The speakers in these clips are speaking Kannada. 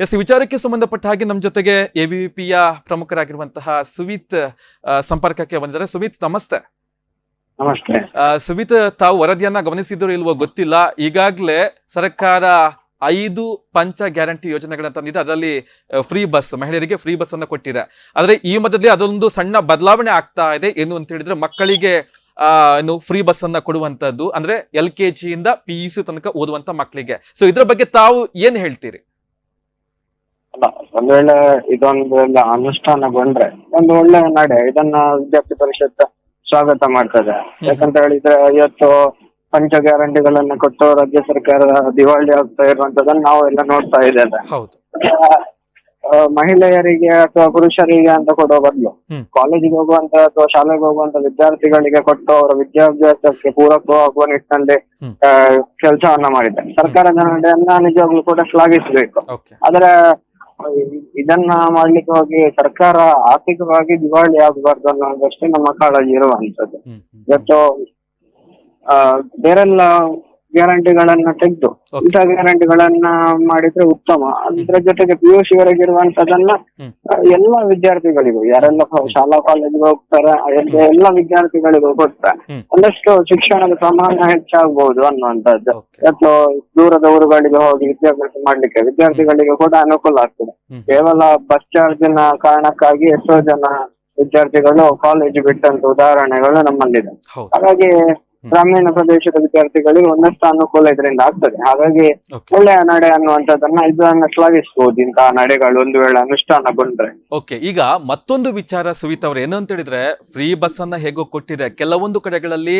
ಎಸ್ ವಿಚಾರಕ್ಕೆ ಸಂಬಂಧಪಟ್ಟ ಹಾಗೆ ನಮ್ಮ ಜೊತೆಗೆ ಎಬಿವಿಪಿಯ ಪ್ರಮುಖರಾಗಿರುವಂತಹ ಸುವಿತ್ ಸಂಪರ್ಕಕ್ಕೆ ಬಂದಿದ್ದಾರೆ. ಸುವಿತ್ ನಮಸ್ತೆ. ನಮಸ್ತೆ. ಸುವಿತ್ ತಾವು ವರದಿಯನ್ನ ಗಮನಿಸಿದ್ರು ಇಲ್ವೋ ಗೊತ್ತಿಲ್ಲ. ಈಗಾಗಲೇ ಸರ್ಕಾರ ಐದು ಪಂಚ ಗ್ಯಾರಂಟಿ ಯೋಜನೆಗಳನ್ನ ತಂದಿದೆ. ಅದರಲ್ಲಿ ಫ್ರೀ ಬಸ್ ಮಹಿಳೆಯರಿಗೆ ಫ್ರೀ ಬಸ್ ಅನ್ನು ಕೊಟ್ಟಿದೆ. ಆದ್ರೆ ಈ ಮಧ್ಯದಲ್ಲಿ ಅದೊಂದು ಸಣ್ಣ ಬದಲಾವಣೆ ಆಗ್ತಾ ಇದೆ ಏನು ಅಂತ ಹೇಳಿದ್ರೆ ಮಕ್ಕಳಿಗೆ ಆ, ಏನು ಫ್ರೀ ಬಸ್ ಅನ್ನ ಕೊಡುವಂತದ್ದು. ಅಂದ್ರೆ ಎಲ್ ಕೆ ಜಿಯಿಂದ ಪಿ ಯು ಸಿ ತನಕ ಓದುವಂತ ಮಕ್ಕಳಿಗೆ. ಸೊ ಇದ್ರ ಬಗ್ಗೆ ತಾವು ಏನ್ ಹೇಳ್ತೀರಿ? ಅಲ್ಲ ಒಂದ್ ವೇಳೆ ಇದೊಂದು ಅನುಷ್ಠಾನ ಬಂದ್ರೆ ಒಂದು ಒಳ್ಳೆ ನಡೆ. ಇದನ್ನ ವಿದ್ಯಾರ್ಥಿ ಪರಿಷತ್ ಸ್ವಾಗತ ಮಾಡ್ತದೆ. ಯಾಕಂತ ಹೇಳಿದ್ರೆ ಇವತ್ತು ಪಂಚ ಗ್ಯಾರಂಟಿಗಳನ್ನ ಕೊಟ್ಟು ರಾಜ್ಯ ಸರ್ಕಾರ ದಿವಾಳಿ ಆಗ್ತಾ ಇರುವಂತದನ್ನ ನಾವು ಎಲ್ಲ ನೋಡ್ತಾ ಇದ್ದೇವೆ. ಮಹಿಳೆಯರಿಗೆ ಅಥವಾ ಪುರುಷರಿಗೆ ಅಂತ ಕೊಡೋ ಬದಲು ಕಾಲೇಜಿಗೆ ಹೋಗುವಂತ ಅಥವಾ ಶಾಲೆಗೆ ಹೋಗುವಂತ ವಿದ್ಯಾರ್ಥಿಗಳಿಗೆ ಕೊಟ್ಟು ಅವರ ವಿದ್ಯಾಭ್ಯಾಸಕ್ಕೆ ಪೂರಕವಾಗುವ ನಿಟ್ಟಿನಲ್ಲಿ. ಕೆಲಸವನ್ನ ಮಾಡಿದೆ ಸರ್ಕಾರದ ನಡೆಯನ್ನ ನಿಜವಾಗ್ಲೂ ಕೂಡ ಶ್ಲಾಘಿಸಬೇಕು. ಆದ್ರೆ ಇದನ್ನ ಮಾಡ್ಲಿಕ್ಕೆ ಹೋಗಿ ಸರ್ಕಾರ ಆರ್ಥಿಕವಾಗಿ ದಿವಾಳಿ ಆಗಬಾರ್ದು ಅನ್ನೋದಷ್ಟೇ ನಮ್ಮ ಕಾಳಜಿ ಇರುವಂತದ್ದು ಇವತ್ತು ಆ, ಬೇರೆಲ್ಲ ಗ್ಯಾರಂಟಿಗಳನ್ನ ತೆಗೆದು ಇಂತಹ ಇಂಥ ಗ್ಯಾರಂಟಿಗಳನ್ನ ಮಾಡಿದ್ರೆ ಉತ್ತಮ. ಅದ್ರ ಜೊತೆಗೆ ಪಿ ಯು ಸಿ ವರೆಗೆ ಇರುವಂತದನ್ನ ಎಲ್ಲಾ ವಿದ್ಯಾರ್ಥಿಗಳಿಗೂ ಯಾರೆಲ್ಲ ಶಾಲಾ ಕಾಲೇಜಿಗೆ ಹೋಗ್ತಾರೆ ಎಲ್ಲ ವಿದ್ಯಾರ್ಥಿಗಳಿಗೂ ಹ್ಮ್. ಒಂದಷ್ಟು ಶಿಕ್ಷಣದ ಪ್ರಮಾಣ ಹೆಚ್ಚಾಗಬಹುದು ಅನ್ನುವಂಥದ್ದು. ಅಥವಾ ದೂರದ ಊರುಗಳಿಗೆ ಹೋಗಿ ವಿದ್ಯಾಭ್ಯಾಸ ಮಾಡ್ಲಿಕ್ಕೆ ವಿದ್ಯಾರ್ಥಿಗಳಿಗೆ ಕೂಡ ಅನುಕೂಲ ಆಗ್ತದೆ. ಕೇವಲ ಬಸ್ ಚಾರ್ಜಿನ ಕಾರಣಕ್ಕಾಗಿ ಎಷ್ಟೋ ಜನ ವಿದ್ಯಾರ್ಥಿಗಳು ಕಾಲೇಜ್ ಬಿಟ್ಟಂತ ಉದಾಹರಣೆಗಳು ನಮ್ಮಲ್ಲಿದೆ. ಹಾಗಾಗಿ ಗ್ರಾಮೀಣ ಪ್ರದೇಶದ ವಿದ್ಯಾರ್ಥಿಗಳಿಗೆ ಒಂದಷ್ಟು ಅನುಕೂಲ ಇದರಿಂದ ಆಗ್ತದೆ. ಹಾಗಾಗಿ ಒಳ್ಳೆಯ ನಡೆ ಅನ್ನುವಂಥದ್ದನ್ನ ಇದನ್ನ ಶ್ಲಾಘಿಸಬಹುದು ಇಂತಹ ನಡೆಗಳು ಒಂದು ವೇಳೆ ಅನುಷ್ಠಾನಗೊಂಡ್ರೆ ಓಕೆ ಈಗ ಮತ್ತೊಂದು ವಿಚಾರ ಸುವಿತ್ ಅವ್ರ ಏನು ಅಂತ ಹೇಳಿದ್ರೆ ಫ್ರೀ ಬಸ್ ಅನ್ನ ಹೇಗೋ ಕೊಟ್ಟಿದೆ. ಕೆಲವೊಂದು ಕಡೆಗಳಲ್ಲಿ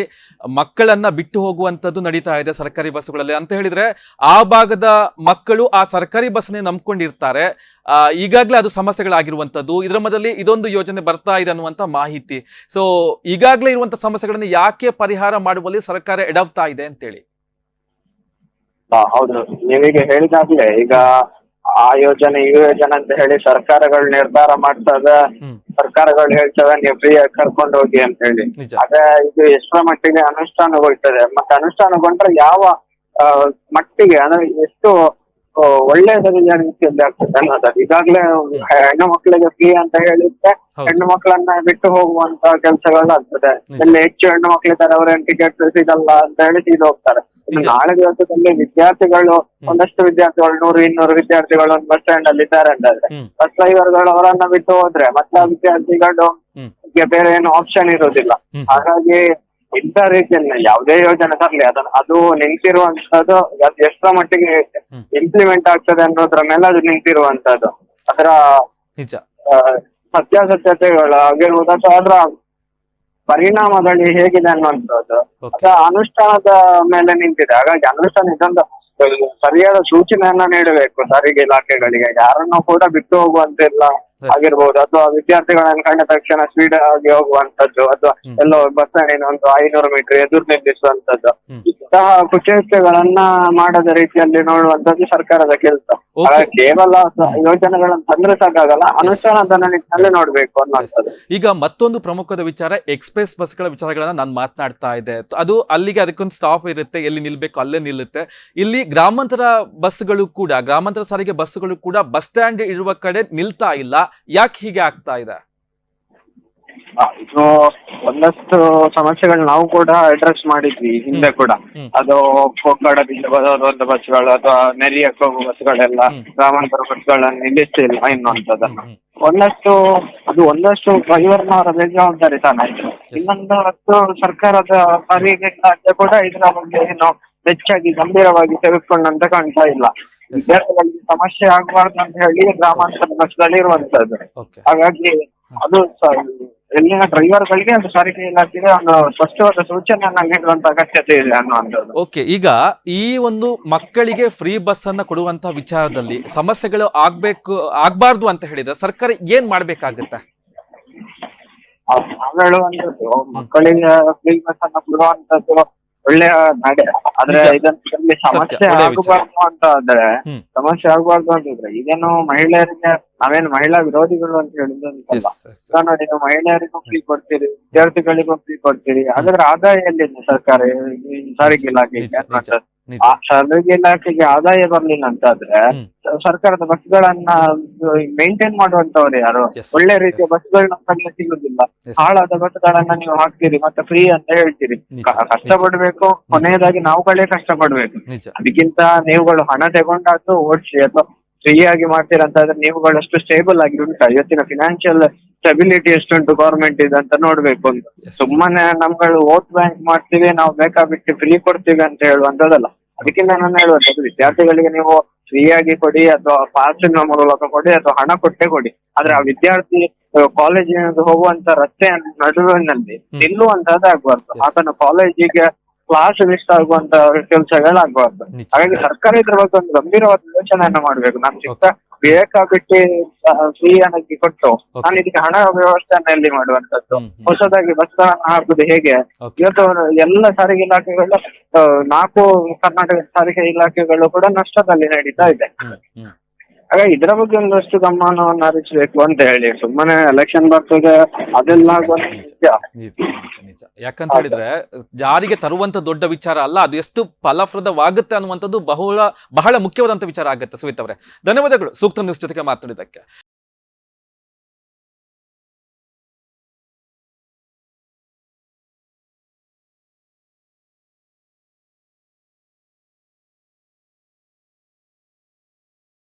ಮಕ್ಕಳನ್ನ ಬಿಟ್ಟು ಹೋಗುವಂತದ್ದು ನಡೀತಾ ಇದೆ ಸರ್ಕಾರಿ ಬಸ್ಗಳಲ್ಲಿ ಅಂತ ಹೇಳಿದ್ರೆ ಆ ಭಾಗದ ಮಕ್ಕಳು ಆ ಸರ್ಕಾರಿ ಬಸ್ನೇ ನಂಬ್ಕೊಂಡಿರ್ತಾರೆ. ಈಗಾಗಲೇ ಈಗಾಗ್ಲೇ ಅದು ಸಮಸ್ಯೆಗಳಾಗಿರುವಂತದ್ದು ಇದರ ಮಧ್ಯದಲ್ಲಿ ಇದೊಂದು ಯೋಜನೆ ಬರ್ತಾ ಇದೆ ಅನ್ನುವಂತ ಮಾಹಿತಿ. ಸೊ ಈಗಾಗಲೇ ಇರುವಂತ ಸಮಸ್ಯೆಗಳನ್ನು ಯಾಕೆ ಪರಿಹಾರ ಮಾಡುವಲ್ಲಿ ಸರ್ಕಾರ ಎಡವ್ತಾ ಇದೆ ಅಂತೇಳಿ. ಹೌದು. ನೀವೀಗ ಹೇಳಿದಾಗ್ಲೇ ಈಗ ಆ ಯೋಜನೆ ಈ ಯೋಜನೆ ಅಂತ ಹೇಳಿ ಸರ್ಕಾರಗಳು ನಿರ್ಧಾರ ಮಾಡ್ತದ ಸರ್ಕಾರಗಳು ಹೇಳ್ತವೆ ನೀವು ಫ್ರೀ ಆಗಿ ಕರ್ಕೊಂಡು ಹೋಗಿ ಅಂತ ಹೇಳಿ. ಅದ ಇದು ಎಷ್ಟರ ಮಟ್ಟಿಗೆ ಅನುಷ್ಠಾನಗೊಳ್ತದೆ? ಮತ್ತೆ ಅನುಷ್ಠಾನಗೊಂಡ್ರೆ ಯಾವ ಮಟ್ಟಿಗೆ ಅಂದ್ರೆ ಎಷ್ಟು ಆ, ಒಳ್ಳೆಯದ ರೀತಿಯಲ್ಲಿ ಆಗ್ತದೆ ಅನ್ನೋದು ಈಗಾಗ್ಲೇ ಹೆಣ್ಣು ಮಕ್ಕಳಿಗೆ ಫ್ರೀ ಅಂತ ಹೇಳಿದ್ರೆ. ಹೆಣ್ಣು ಮಕ್ಕಳನ್ನ ಬಿಟ್ಟು ಹೋಗುವಂತ ಕೆಲಸಗಳು ಆಗ್ತದೆ. ಇಲ್ಲಿ ಹೆಚ್ಚು ಹೆಣ್ಣು ಮಕ್ಕಳಿದ್ದಾರೆ ಅವ್ರೇನ್ ಟಿಕೆಟ್ ಸಿಗಲ್ಲ ಅಂತ ಹೇಳಿ ಇದು ಹೋಗ್ತಾರೆ. ನಾಳೆ ದಿವಸದಲ್ಲಿ ವಿದ್ಯಾರ್ಥಿಗಳು ಒಂದಷ್ಟು ವಿದ್ಯಾರ್ಥಿಗಳು ನೂರು ಇನ್ನೂರು ವಿದ್ಯಾರ್ಥಿಗಳು ಒಂದು ಬಸ್ ಸ್ಟ್ಯಾಂಡ್ ಅಲ್ಲಿ ಇದ್ದಾರೆ ಅಂತಂದ್ರೆ ಬಸ್ ಡ್ರೈವರ್ಗಳು ಅವರನ್ನ ಬಿಟ್ಟು ಹೋದ್ರೆ ಮತ್ತೆ ವಿದ್ಯಾರ್ಥಿಗಳು ಬೇರೆ ಏನು ಆಪ್ಷನ್ ಇರೋದಿಲ್ಲ ಹಾಗಾಗಿ ಇಂಥ ರೀತಿಯಲ್ಲಿ ಯಾವುದೇ ಯೋಜನೆ ತರಲಿ ಅದನ್ನ ಅದು ನಿಂತಿರುವಂತದ್ದು ಅದು ಎಷ್ಟರ ಮಟ್ಟಿಗೆ ಇಂಪ್ಲಿಮೆಂಟ್ ಆಗ್ತದೆ ಅನ್ನೋದ್ರ ಮೇಲೆ ಅದು ನಿಂತಿರುವಂತದ್ದು ಅದರ ನಿಜ. ಆ, ಸತ್ಯಾಸತ್ಯತೆಗಳು ಆಗಿರ್ಬೋದು ಅಥವಾ ಅದರ ಪರಿಣಾಮಗಳು ಹೇಗಿದೆ ಅನ್ನುವಂಥದ್ದು. ಆ ಅನುಷ್ಠಾನದ ಮೇಲೆ ನಿಂತಿದೆ. ಹಾಗಾಗಿ ಅನುಷ್ಠಾನ ಇದೊಂದು ಸರಿಯಾದ ಸೂಚನೆಯನ್ನ ನೀಡಬೇಕು. ಸಾರಿಗೆ ಇಲಾಖೆಗಳಿಗೆ. ಯಾರನ್ನು ಕೂಡ ಬಿಟ್ಟು ಹೋಗುವಂತಿಲ್ಲ. ಆಗಿರ್ಬೋದು. ಅಥವಾ ವಿದ್ಯಾರ್ಥಿಗಳನ್ನ ಕಂಡ ತಕ್ಷಣ ಸ್ಪೀಡ್ ಆಗಿ ಹೋಗುವಂತದ್ದು ಅಥವಾ. ಎಲ್ಲೋ ಬಸ್ ಏನು ಒಂದು ಐನೂರು ಮೀಟರ್ ಎದುರು ನಿಲ್ಲಿಸುವಂತದ್ದು. ಇಂತಹ ಕುಚೇಷ್ಟೆಗಳನ್ನ ಮಾಡದ ರೀತಿಯಲ್ಲಿ ನೋಡುವಂತದ್ದು ಸರ್ಕಾರದ ಕೆಲಸ. ಕೇವಲ ಸ- ಯೋಜನೆಗಳನ್ನ ತಂದ್ರೆ ಸಾಕಾಗಲ್ಲ ನಿಟ್ಟಿನಲ್ಲಿ ನೋಡ್ಬೇಕು ಈಗ ಮತ್ತೊಂದು ಪ್ರಮುಖದ ವಿಚಾರ ಎಕ್ಸ್ಪ್ರೆಸ್ ಬಸ್ಗಳ ವಿಚಾರಗಳನ್ನ ನಾನು ಮಾತನಾಡ್ತಾ ಇದ್ದೆ. ಅದು ಅಲ್ಲಿಗೆ ಅದಕ್ಕೊಂದು ಸ್ಟಾಪ್ ಇರುತ್ತೆ ಎಲ್ಲಿ ನಿಲ್ಬೇಕು ಅಲ್ಲೇ ನಿಲ್ಲುತ್ತೆ. ಇಲ್ಲಿ ಗ್ರಾಮಾಂತರ ಬಸ್ಗಳು ಕೂಡ ಗ್ರಾಮಾಂತರ ಸಾರಿಗೆ ಬಸ್ಗಳು ಕೂಡ ಬಸ್ ಸ್ಟ್ಯಾಂಡ್ ಇರುವ ಕಡೆ ನಿಲ್ತಾ ಇಲ್ಲ. ಯಾಕೆ ಹೀಗೆ ಆಗ್ತಾ ಇದೆ? ಇದು ಒಂದಷ್ಟು ಸಮಸ್ಯೆಗಳು ನಾವು ಕೂಡ ಅಡ್ರೆಸ್ ಮಾಡಿದ್ವಿ ಹಿಂದೆ ಕೂಡ. ಅದು ಕೊಕ್ಕಡದಿಂದ ಬಸ್ಗಳು ಅಥವಾ ನೆರಿಯಕ್ಕೆ ಹೋಗುವ ಬಸ್ಗಳೆಲ್ಲ. ಗ್ರಾಮಾಂತರ ಬಸ್ಗಳನ್ನ ನಿಲ್ಲಿಸ್ತಿಲ್ಲ ಅನ್ನುವಂಥದ್ದನ್ನ ಒಂದಷ್ಟು ಅದು ಒಂದಷ್ಟು ಡ್ರೈವರ್ ಡ್ರೈವರ್ನವರ ಬೇಜವಾಬ್ದಾರಿ ತಾನೇ ಇನ್ನೊಂದು ಹೊತ್ತು ಸರ್ಕಾರದ ಇಲಾಖೆ ಕೂಡ ಇದರ ಬಗ್ಗೆ ಏನು ಹೆಚ್ಚಾಗಿ ಗಂಭೀರವಾಗಿ ತೆಗೆದುಕೊಂಡಂತ ಕಾಣ್ತಾ ಇಲ್ಲ. ವಿದ್ಯಾರ್ಥಿಗಳಿಗೆ ಸಮಸ್ಯೆ ಆಗಬಾರ್ದು ಅಂತ ಹೇಳಿ ಗ್ರಾಮಾಂತರ ಬಸ್ಗಳಿರುವಂತದ್ದು. ಇರುವಂತದ್ದು ಹಾಗಾಗಿ ಅದು ಎಲ್ಲಿನ ಡ್ರೈವರ್ಗಳಿಗೆ ಒಂದು ಸಾರಿಗೆ ಇಲಾಖೆಗೆ ಒಂದು ಸ್ಪಷ್ಟವಾದ ಸೂಚನೆಯನ್ನ ನೀಡುವಂತ ಅಗತ್ಯತೆ ಇದೆ ಅನ್ನುವಂಥದ್ದು ಓಕೆ ಈಗ ಈ ಒಂದು ಮಕ್ಕಳಿಗೆ ಫ್ರೀ ಬಸ್ ಅನ್ನ ಕೊಡುವಂತ ವಿಚಾರದಲ್ಲಿ ಸಮಸ್ಯೆಗಳು ಆಗ್ಬೇಕು ಆಗ್ಬಾರ್ದು ಅಂತ ಹೇಳಿದ್ರೆ ಸರ್ಕಾರ ಏನ್ ಮಾಡ್ಬೇಕಾಗತ್ತೆ? ನಾವ್ ಮಕ್ಕಳಿಗೆ ಫ್ರೀ ಬಸ್ ಅನ್ನ ಕೊಡುವಂತದ್ದು ಒಳ್ಳೆಯ ನಡೆ ಆದ್ರೆ ಇದನ್ನ ಸಮಸ್ಯೆ ಆಗಬಾರ್ದು ಅಂತ ಅಂದ್ರೆ ಸಮಸ್ಯೆ ಆಗಬಾರ್ದು ಅಂತಿದ್ರೆ ಇದೇನು ಮಹಿಳೆಯರಿಗೆ ನಾವೇನ್ ಮಹಿಳಾ ವಿರೋಧಿಗಳು ಅಂತ ಹೇಳಿದ್ರು ನೀವು ಮಹಿಳೆಯರಿಗೂ ಫ್ರೀ ಕೊಡ್ತೀರಿ ವಿದ್ಯಾರ್ಥಿಗಳಿಗೂ ಫ್ರೀ ಕೊಡ್ತೀರಿ ಹಾಗಾದ್ರೆ ಆದಾಯ ಎಲ್ಲಿದೆ ಸರ್ಕಾರ? ಈ ಸಾರಿಗೆ ಇಲಾಖೆಗೆ ಆ ಸಾರಿಗೆ ಇಲಾಖೆಗೆ ಆದಾಯ ಬರ್ಲಿಲ್ಲ ಅಂತಾದ್ರೆ ಸರ್ಕಾರದ ಬಸ್ಗಳನ್ನ ಮೇಂಟೈನ್ ಮಾಡುವಂತವ್ರು ಯಾರು? ಒಳ್ಳೆ ರೀತಿಯ. ಬಸ್ಗಳನ್ನ ಕಡಿಮೆ ಸಿಗುದಿಲ್ಲ. ಹಾಳಾದ ಬಸ್ಗಳನ್ನ ನೀವು ಹಾಕ್ತೀರಿ ಮತ್ತೆ ಫ್ರೀ ಅಂತ ಹೇಳ್ತೀರಿ. ಕಷ್ಟ ಪಡ್ಬೇಕು ಕಷ್ಟಪಡ್ಬೇಕು. ಕೊನೆಯದಾಗಿ ನಾವುಗಳೇ ಕಷ್ಟ ಪಡ್ಬೇಕು ಅದಕ್ಕಿಂತ ನೀವುಗಳು ಹಣ ತಗೊಂಡಾದ್ರು ಓಡಿಸಿ ಅಥವಾ ಫ್ರೀ ಆಗಿ ಆದ್ರೆ ನೀವುಗಳು ಅಷ್ಟು ಸ್ಟೇಬಲ್ ಆಗಿ ಉಂಟಾ ಇವತ್ತಿನ ಫಿನಾನ್ಷಿಯಲ್ ಸ್ಟೆಬಿಲಿಟಿ ಎಷ್ಟುಂಟು ಗೌರ್ಮೆಂಟ್ ಇದೆ ಅಂತ ನೋಡ್ಬೇಕು ಅಂತ. ಸುಮ್ಮನೆ ನಮ್ಗಳು ವೋಟ್ ಬ್ಯಾಂಕ್ ಮಾಡ್ತೀವಿ ನಾವು ಬೇಕಾಬಿಟ್ಟು ಫ್ರೀ ಕೊಡ್ತೀವಿ ಅಂತ ಹೇಳುವಂತದಲ್ಲ ಅದಕ್ಕಿಂತ ನಾನು ಹೇಳುವಂತದ್ದು ವಿದ್ಯಾರ್ಥಿಗಳಿಗೆ ನೀವು ಫ್ರೀ ಆಗಿ ಕೊಡಿ ಅಥವಾ ಪಾಸಿನ ಮೂಲಕ ಕೊಡಿ ಅಥವಾ ಹಣ ಕೊಟ್ಟೆ ಕೊಡಿ ಆದ್ರೆ ಆ ವಿದ್ಯಾರ್ಥಿ ಕಾಲೇಜಿನ ಹೋಗುವಂತ ರಸ್ತೆ ನಡುವಿನಲ್ಲಿ. ನಿಲ್ಲುವಂತದ್ದು ಆಗ್ಬಾರ್ದು. ಆತನ ಕಾಲೇಜಿಗೆ ಕ್ಲಾಸ್ ಮಿಸ್ ಆಗುವಂತ ಕೆಲಸಗಳಾಗ್ಬಾರ್ದು. ಹಾಗಾಗಿ ಸರ್ಕಾರ ಇದ್ರ ಬಗ್ಗೆ ಒಂದು ಗಂಭೀರವಾದ ಯೋಚನೆಯನ್ನ ಮಾಡ್ಬೇಕು. ನಾನು ಚಿಕ್ಕ. ಬೇಕಾಬಿಟ್ಟು ಫ್ರೀ ಅನ್ನಕ್ಕೆ ಕೊಟ್ಟು. ನಾನು ಇದಕ್ಕೆ ಹಣ ವ್ಯವಸ್ಥೆಯನ್ನ ಎಲ್ಲಿ ಮಾಡುವಂತದ್ದು ಹೊಸದಾಗಿ ಬಸ್ ಹೊಸದಾಗಿ ಬಸ್ ಹಾಕುದು ಹೇಗೆ? ಇವತ್ತು ಎಲ್ಲ ಸಾರಿಗೆ ಇಲಾಖೆಗಳು ನಾಲ್ಕು ಕರ್ನಾಟಕ ಸಾರಿಗೆ ಇಲಾಖೆಗಳು ಕೂಡ ನಷ್ಟದಲ್ಲಿ ನಡೀತಾ ಇದೆ. ಹ್ಮ್. ಇದರ ಬಗ್ಗೆ ಒಂದಷ್ಟು ಗಮನವನ್ನು ಹರಿಸಬೇಕು ಅಂತ ಹೇಳಿ ಸುಮ್ಮನೆ ಎಲೆಕ್ಷನ್ ಬರ್ತದೆ ಅದೆಲ್ಲ ನಿಜ. ಯಾಕಂತ ಹೇಳಿದ್ರೆ ಜಾರಿಗೆ ತರುವಂತ ದೊಡ್ಡ ವಿಚಾರ ಅಲ್ಲ ಅದು ಎಷ್ಟು ಫಲಪ್ರದವಾಗುತ್ತೆ ಅನ್ನುವಂಥದ್ದು ಬಹಳ ಬಹಳ ಮುಖ್ಯವಾದಂತ ವಿಚಾರ ಆಗುತ್ತೆ ಸುಮಿತ್ ಅವರೇ ಧನ್ಯವಾದಗಳು ಸೂಕ್ತ ನ್ಯೂಸ್ ಜೊತೆಗೆ ಮಾತನಾಡಿದ್ದಕ್ಕೆ